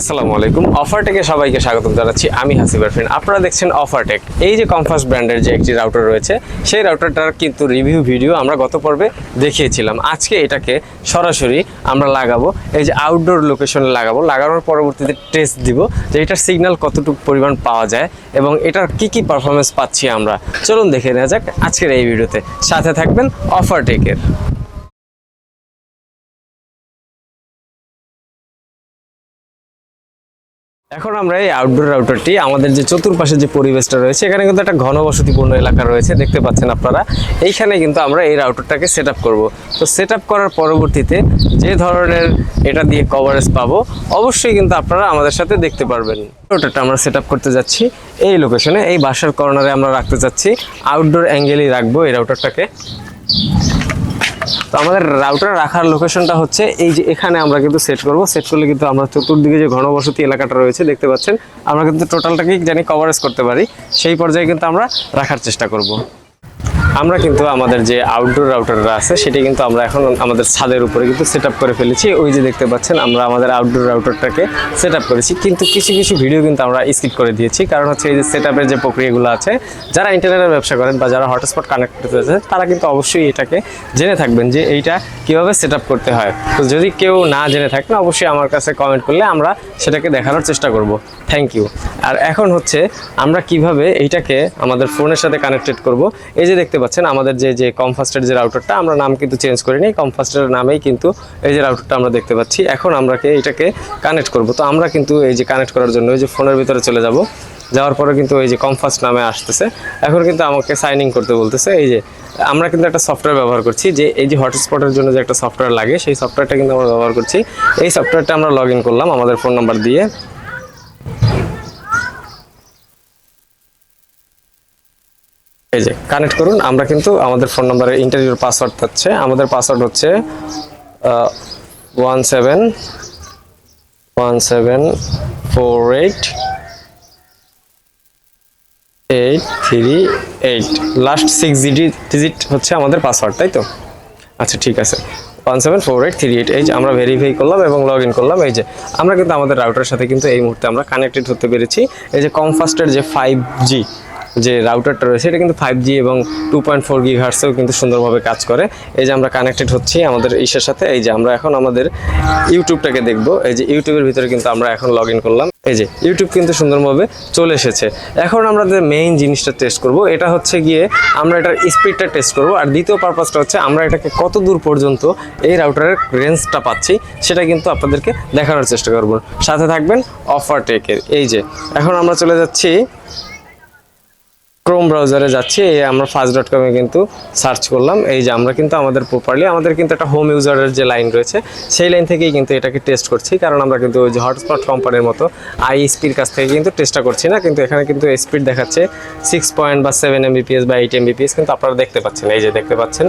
আসসালামু আলাইকুম। অফারটেকে সবাইকে স্বাগতম জানাচ্ছি। আমি হাসিব আরফিন। আপনারা দেখছেন অফারটেক এই যে কমফাস ব্র্যান্ডের যে একটি রাউটার রয়েছে, সেই রাউটারটার কিন্তু রিভিউ ভিডিও আমরা গত পর্বে দেখিয়েছিলাম। আজকে এটাকে সরাসরি আমরা লাগাবো। এই যে আউটডোর লোকেশনে লাগাবো। লাগানোর পরবর্তীতে টেস্ট দিব যে এটার সিগন্যাল কতটুকু পরিমাণ পাওয়া যায় এবং এটার কি কি পারফরমেন্স পাচ্ছি আমরা। চলুন দেখে নেওয়া যাক আজকের এই ভিডিওতে সাথে থাকবেন অফারটেকের এখন আমরা এই আউটডোর রাউটারটি আমাদের যে চতুর্পাশে যে পরিবেশটা রয়েছে, এখানে কিন্তু একটা ঘনবসতিপূর্ণ এলাকা রয়েছে, দেখতে পাচ্ছেন আপনারা। এইখানে কিন্তু আমরা এই রাউটারটাকে সেট আপ করব। তো সেট আপ করার পরবর্তীতে যে ধরনের এটা দিয়ে কভারেজ পাবো, অবশ্যই কিন্তু আপনারা আমাদের সাথে দেখতে পারবেন। রাউটারটা আমরা সেট আপ করতে যাচ্ছি। এই লোকেশনে এই বাসার কর্নারে আমরা রাখতে যাচ্ছি। আউটডোর অ্যাঙ্গেলই রাখব এই রাউটারটাকে তো আমাদের রাউটার রাখার লোকেশনটা হচ্ছে এই যে এখানে আমরা কিন্তু সেট করব। সেট করলে কিন্তু আমরা চতুর্দিকে যে ঘনবসতি এলাকাটা রয়েছে দেখতে পাচ্ছেন, আমরা কিন্তু টোটালটাকেই জানি কভারেজ করতে পারি। সেই পর্যায়ে কিন্তু আমরা রাখার চেষ্টা করব। আমরা কিন্তু আমাদের যে আউটডোর রাউটাররা আছে, সেটি কিন্তু আমরা এখন আমাদের ছাদের উপরে কিন্তু সেট করে ফেলেছি। ওই যে দেখতে পাচ্ছেন, আমরা আমাদের আউটডোর রাউটারটাকে সেট করেছি। কিন্তু কিছু কিছু ভিডিও কিন্তু আমরা স্কিপ করে দিয়েছি। কারণ হচ্ছে এই যে সেট যে প্রক্রিয়াগুলো আছে, যারা ইন্টারনেটের ব্যবসা করেন বা যারা হটস্পট কানেক্ট করতে চাচ্ছেন, তারা কিন্তু অবশ্যই এটাকে জেনে থাকবেন যে এইটা কীভাবে সেট করতে হয়। তো যদি কেউ না জেনে থাকেন, অবশ্যই আমার কাছে কমেন্ট করলে আমরা সেটাকে দেখানোর চেষ্টা করব। থ্যাংক ইউ আর এখন হচ্ছে আমরা কীভাবে এইটাকে আমাদের ফোনের সাথে কানেক্টেড করব। এই যে দেখতে পাচ্ছেন। আমাদের যে যে কমফাস্টের যে রাউটারটা আমরা নাম কিন্তু চেঞ্জ করিনি কমফাস্টের নামেই কিন্তু এই যে রাউটারটা আমরা দেখতে পাচ্ছি। এখন আমরা কে, এটাকে কানেক্ট করব। তো আমরা কিন্তু এই যে কানেক্ট করার জন্য এই যে ফোনের ভিতরে চলে যাব। যাওয়ার পরে কিন্তু এই যে কমফাস্ট নামে আসতেছে। এখন কিন্তু আমাকে সাইন ইন করতে বলতেছে, এই যে আমরা কিন্তু একটা সফটওয়্যার ব্যবহার করছি যে, এই যে হটস্পটের জন্য যে একটা সফটওয়্যার লাগে, সেই সফটওয়্যারটা কিন্তু আমরা ব্যবহার করছি। এই সফটওয়্যারটা আমরা লগ করলাম আমাদের ফোন নাম্বার দিয়ে। এই যে কানেক্ট করুন, আমরা কিন্তু আমাদের ফোন নাম্বারে ইন্টারভিউর পাসওয়ার্ড থাকছে। আমাদের পাসওয়ার্ড হচ্ছে one seven one seven four eight eight three eight last six digit হচ্ছে আমাদের পাসওয়ার্ড তাই তো? আচ্ছা ঠিক আছে। One seven four eight three eight এই যে আমরা ভেরিফাই করলাম এবং লগ ইন করলাম, এই যে। আমরা কিন্তু আমাদের রাউটারের সাথে কিন্তু এই মুহূর্তে আমরা কানেক্টেড হতে পেরেছি। এই যে কমফাস্টের যে ফাইভ জি যে রাউটারটা রয়েছে, এটা কিন্তু ফাইভ জি এবং টু পয়েন্ট ফোর গি হার্সেও কিন্তু সুন্দরভাবে কাজ করে। এই যে আমরা কানেক্টেড হচ্ছি আমাদের ইসের সাথে, এই যে আমরা এখন আমাদের ইউটিউবটাকে দেখব। এই যে ইউটিউবের ভিতরে কিন্তু আমরা এখন লগ ইন করলাম। এই যে ইউটিউব কিন্তু সুন্দরভাবে চলে এসেছে। এখন আমরা যে মেইন জিনিসটা টেস্ট করব, এটা হচ্ছে গিয়ে আমরা এটার স্পিডটা টেস্ট করব। আর দ্বিতীয় পারপাসটা হচ্ছে আমরা এটাকে কত দূর পর্যন্ত এই রাউটারের রেঞ্জটা পাচ্ছি, সেটা কিন্তু আপনাদেরকে দেখানোর চেষ্টা করব। সাথে থাকবেন অফার টেকের এই যে, এখন আমরা চলে যাচ্ছি ক্রোম ব্রাউজারে যাচ্ছি, এই আমরা ফার্স্ট ডট কমে কিন্তু সার্চ করলাম। এই যে আমরা কিন্তু আমাদের প্রপারলি আমাদের কিন্তু একটা হোম ইউজারের যে লাইন রয়েছে, সেই লাইন থেকেই কিন্তু এটাকে টেস্ট করছি, কারণ আমরা কিন্তু ওই যে হটস্পট কোম্পানির মতো আই স্পির কাছ থেকে কিন্তু টেস্টটা করছি না, কিন্তু এখানে কিন্তু স্পিড দেখাচ্ছে সিক্স পয়েন্ট বা সেভেন এমবিপিএস বা এইট এমবিপিএস কিন্তু আপনারা দেখতে পাচ্ছেন। এই যে দেখতে পাচ্ছেন,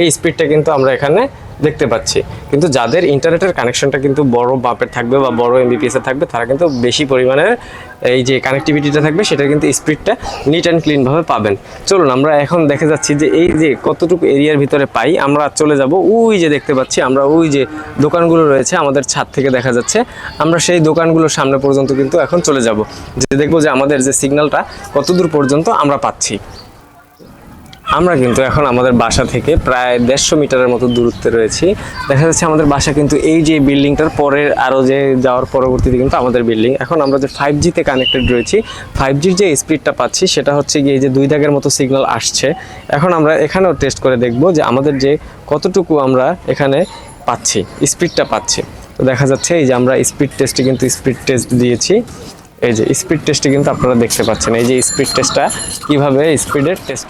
এই স্পিডটা কিন্তু আমরা এখানে দেখতে পাচ্ছি। কিন্তু যাদের ইন্টারনেটের কানেকশনটা কিন্তু বড় বাপের থাকবে বা বড় এমবিপিএস এর থাকবে, তারা কিন্তু বেশি পরিমাণের এই যে কানেক্টিভিটিটা থাকবে সেটা কিন্তু স্পিডটা নিট অ্যান্ড ক্লিনভাবে পাবেন। চলুন, আমরা এখন দেখে যাচ্ছি যে এই যে কতটুকু এরিয়ার ভিতরে পাই। আমরা চলে যাব ওই যে দেখতে পাচ্ছি, আমরা ওই যে দোকানগুলো রয়েছে আমাদের ছাদ থেকে দেখা যাচ্ছে। আমরা সেই দোকানগুলোর সামনে পর্যন্ত কিন্তু এখন চলে যাব। যে দেখব যে আমাদের যে সিগন্যালটা কতদূর পর্যন্ত আমরা পাচ্ছি। আমরা কিন্তু এখন আমাদের বাসা থেকে প্রায় দেড়শো মিটারের মতো দূরত্বে রয়েছি। দেখা যাচ্ছে আমাদের বাসা কিন্তু এই যে বিল্ডিংটার পরের আরও যে যাওয়ার পরবর্তীতে কিন্তু আমাদের বিল্ডিং। এখন আমরা যে ফাইভ জিতে কানেক্টেড রয়েছি ফাইভ জির যে স্পিডটা পাচ্ছি সেটা হচ্ছে গিয়ে যে দুই দাগের মতো সিগন্যাল আসছে। এখন আমরা এখানেও টেস্ট করে দেখব যে আমাদের যে কতটুকু আমরা এখানে পাচ্ছি স্পিডটা পাচ্ছি। তো দেখা যাচ্ছে এই যে আমরা স্পিড টেস্টে কিন্তু স্পিড টেস্ট দিয়েছি। এই যে স্পিড টেস্টে কিন্তু আপনারা দেখতে পাচ্ছেন এই যে স্পিড টেস্টটা কীভাবে স্পিডের টেস্ট